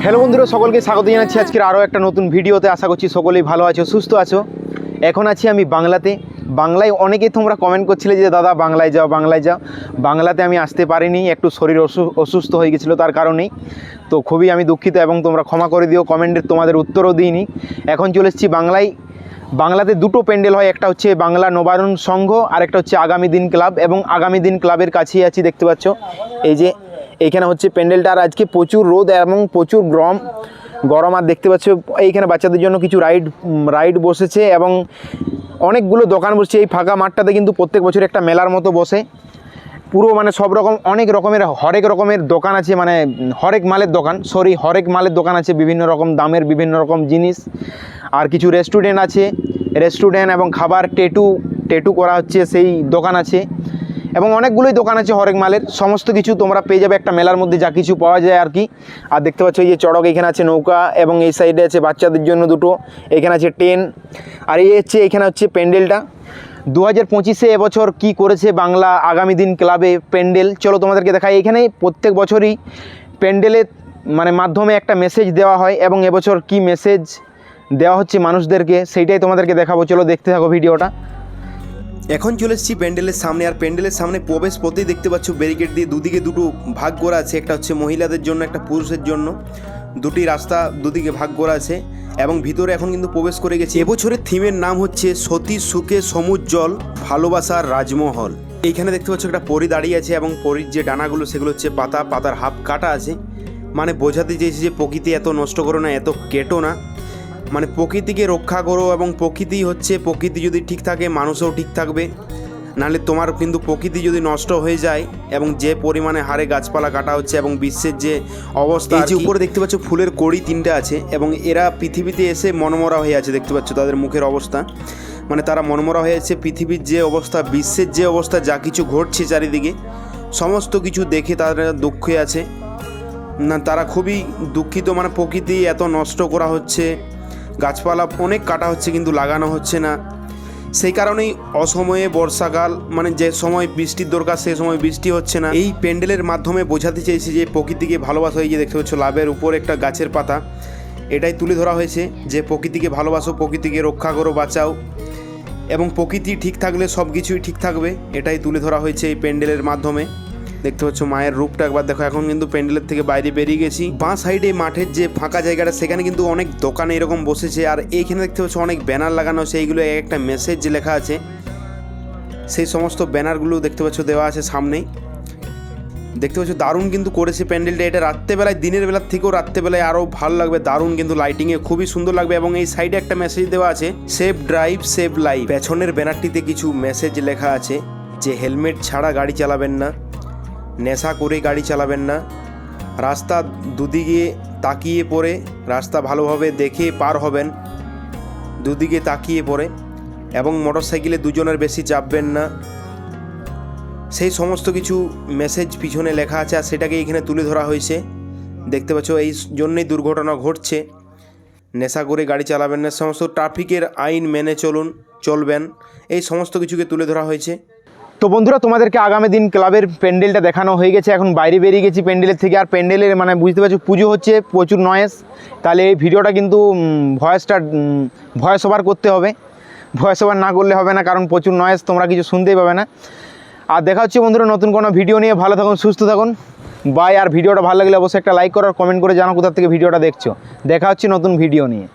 Hello বন্ধুরা, সকলকে স্বাগত জানাচ্ছি আজকের আরও একটা নতুন ভিডিওতে। আশা করছি সকলেই ভালো আছো, সুস্থ আছো। এখন আছি আমি বাংলাতে। বাংলায় অনেকেই তোমরা কমেন্ট করছিলে যে, দাদা, বাংলায় যাও বাংলায় যাও। বাংলাতে আমি আসতে পারিনি, একটু শরীর অসু- অসুস্থ হয়ে গেছিল, তার কারণেই। তো খুবই আমি দুঃখিত এবং তোমরা ক্ষমা করে দিও কমেন্টের তোমাদের উত্তরও দিইনি। এখন চলে এসেছি বাংলায়। বাংলাতে দুটো প্যান্ডেল হয়, একটা হচ্ছে বাংলা নবায়ন সংঘ আর একটা হচ্ছে আগামী দিন ক্লাব এবং আগামী দিন ক্লাবের কাছেই আছি, দেখতে পাচ্ছ। এই যে এইখানে হচ্ছে প্যান্ডেলটা। আর আজকে প্রচুর রোদ এবং প্রচুর গরম। গরম আর দেখতে পাচ্ছ, এইখানে বাচ্চাদের জন্য কিছু রাইড রাইড বসেছে এবং অনেকগুলো দোকান বসছে। এই ফাঁকা মাঠটাতে কিন্তু প্রত্যেক বছর একটা মেলার মতো বসে। পুরো মানে সব রকম, অনেক রকমের, হরেক রকমের দোকান আছে মানে হরেক মালের দোকান। সরি হরেক মালের দোকান আছে, বিভিন্ন রকম দামের, বিভিন্ন রকম জিনিস। আর কিছু রেস্টুরেন্ট আছে। রেস্টুরেন্ট এবং খাবার টেটু টেটু করা হচ্ছে, সেই দোকান আছে। এবং অনেকগুলোই দোকান আছে হরেক মালের। সমস্ত কিছু তোমরা পেয়ে যাবে একটা মেলার মধ্যে, যা কিছু পাওয়া যায় আর কি। আর দেখতে পাচ্ছ এই যে চড়ক, এখানে আছে নৌকা এবং এই সাইডে আছে বাচ্চাদের জন্য দুটো। এখানে আছে ট্রেন। আর এই হচ্ছে, এখানে হচ্ছে প্যান্ডেলটা। দু হাজার পঁচিশে এবছর কী করেছে বাংলা আগামী দিন ক্লাবে প্যান্ডেল? চলো তোমাদেরকে দেখাই। এখানে প্রত্যেক বছরই প্যান্ডেলের মানে মাধ্যমে একটা মেসেজ দেওয়া হয় এবং এবছর কি মেসেজ দেওয়া হচ্ছে মানুষদেরকে, সেইটাই তোমাদেরকে দেখাবো। চলো দেখতে থাকো ভিডিওটা। এখন চলে এসেছি প্যান্ডেলের সামনে, আর প্যান্ডেলের সামনে প্রবেশ পথেই দেখতে পাচ্ছ ব্যারিকেড দিয়ে দুদিকে দুটো ভাগ করা আছে, একটা হচ্ছে মহিলাদের জন্য, একটা পুরুষের জন্য। দুটি রাস্তা দুদিকে ভাগ করা আছে, এবং ভিতরে এখন কিন্তু প্রবেশ করে গেছে। এবছরের থিমের নাম হচ্ছে সতী, সুখে, সমুজ্জ্বল ভালোবাসার রাজমহল। এইখানে দেখতে পাচ্ছ একটা পরি দাঁড়িয়ে আছে, এবং পরির যে ডানাগুলো, সেগুলো হচ্ছে পাতা, পাতার হাফ কাটা আছে। মানে বোঝাতে চেয়েছি যে প্রকৃতি এত নষ্ট করো না, এত কেটো না। মানে প্রকৃতিকে রক্ষা করো এবং প্রকৃতি হচ্ছে প্রকৃতি যদি ঠিক থাকে মানুষও ঠিক থাকবে। নাহলে তোমার কিন্তু প্রকৃতি যদি নষ্ট হয়ে যায় এবং যে পরিমাণে হারে গাছপালা কাটা হচ্ছে এবং বিশ্বের যে অবস্থা এই যে উপরে দেখতে পাচ্ছ ফুলের কড়ি তিনটা আছে এবং এরা পৃথিবীতে এসে মনমরা হয়ে আছে দেখতে পাচ্ছ তাদের মুখের অবস্থা। মানে তারা মনমরা হয়ে আছে পৃথিবীর যে অবস্থা বিশ্বের যে অবস্থা যা কিছু ঘটছে চারিদিকে সমস্ত কিছু দেখে তারা দুঃখে আছে। না তারা খুবই দুঃখিত মানে প্রকৃতি এত নষ্ট করা হচ্ছে। গাছপালা অনেক কাটা হচ্ছে, কিন্তু লাগানো হচ্ছে না। সেই কারণেই অসময়ে বর্ষাকাল মানে যে সময় বৃষ্টির দরকার সেই সময় বৃষ্টি হচ্ছে না। এই প্যান্ডেলের মাধ্যমে বোঝাতে চেয়েছি যে প্রকৃতিকে ভালোবাসা, এই যে দেখতে পাচ্ছ লাভের উপর একটা গাছের পাতা। এটাই তুলে ধরা হয়েছে যে প্রকৃতিকে ভালোবাসো, প্রকৃতিকে রক্ষা করো, বাঁচাও। এবং প্রকৃতি ঠিক থাকলে সব কিছুই ঠিক থাকবে, এটাই তুলে ধরা হয়েছে এই প্যান্ডেলের মাধ্যমে। দেখতে পাচ্ছ মায়ের রূপটা একবার দেখো, এখন কিন্তু প্যান্ডেলের থেকে বাইরে বেরিয়ে গেছি। বাঁ সাইডে মাঠের যে ফাঁকা জায়গাটা, সেখানে কিন্তু অনেক দোকান এরকম বসেছে, আর এইখানে দেখতে পাচ্ছ অনেক ব্যানার লাগানো আছে, এইগুলো এক একটা মেসেজ লেখা আছে। সেই সমস্ত ব্যানারগুলো দেখতে পাচ্ছ দেওয়া আছে সামনেই দেখতে পাচ্ছ দারুণ কিন্তু করেছে প্যান্ডেলটা, এটা রাত্রেবেলায়, দিনের বেলার থেকেও রাত্রেবেলায় আরও ভালো লাগবে, দারুণ কিন্তু লাইটিংয়ে খুবই সুন্দর লাগবে, এবং এই সাইডে একটা মেসেজ দেওয়া আছে সেফ ড্রাইভ সেভ লাইফ পেছনের ব্যানারটিতে কিছু মেসেজ লেখা আছে, যে হেলমেট ছাড়া গাড়ি চালাবেন না। নেশা করে গাড়ি চালাবেন না। রাস্তা দুদিকে তাকিয়ে পড়ে, রাস্তা ভালোভাবে দেখে পার হবেন, দুদিকে তাকিয়ে পড়ে এবং মোটর সাইকেলে দুজনের বেশি চাপবেন না। সেই সমস্ত কিছু মেসেজ পিছনে লেখা আছে আর সেটাকে এখানে তুলে ধরা হয়েছে। দেখতে পাচ্ছ, এই জন্যই দুর্ঘটনা ঘটছে। নেশা করে গাড়ি চালাবেন না সমস্ত ট্রাফিকের আইন মেনে চলুন, চলবেন। এই সমস্ত কিছুকে তুলে ধরা হয়েছে। তো বন্ধুরা, তোমাদেরকে আগামী দিন ক্লাবের প্যান্ডেলটা দেখানো হয়ে গেছে। এখন বাইরে বেরিয়ে গেছি প্যান্ডেলের থেকে। আর প্যান্ডেলের মানে বুঝতে পারছ, পুজো হচ্ছে, প্রচুর নয়েস তাহলে এই ভিডিওটা কিন্তু ভয়েসটা ভয়েস ওভার করতে হবে। ভয়েস ওভার না করলে হবে না, কারণ প্রচুর নয়েস তোমরা কিছু শুনতেই পাবে না। আর দেখা হচ্ছে বন্ধুরা, নতুন কোনো ভিডিও নিয়ে। ভালো থাকুন, সুস্থ থাকুন। বাই আর ভিডিওটা ভালো লাগলে অবশ্যই একটা লাইক করো, আর কমেন্ট করে জানো কোথা থেকে ভিডিওটা দেখছ। দেখা হচ্ছে নতুন ভিডিও নিয়ে।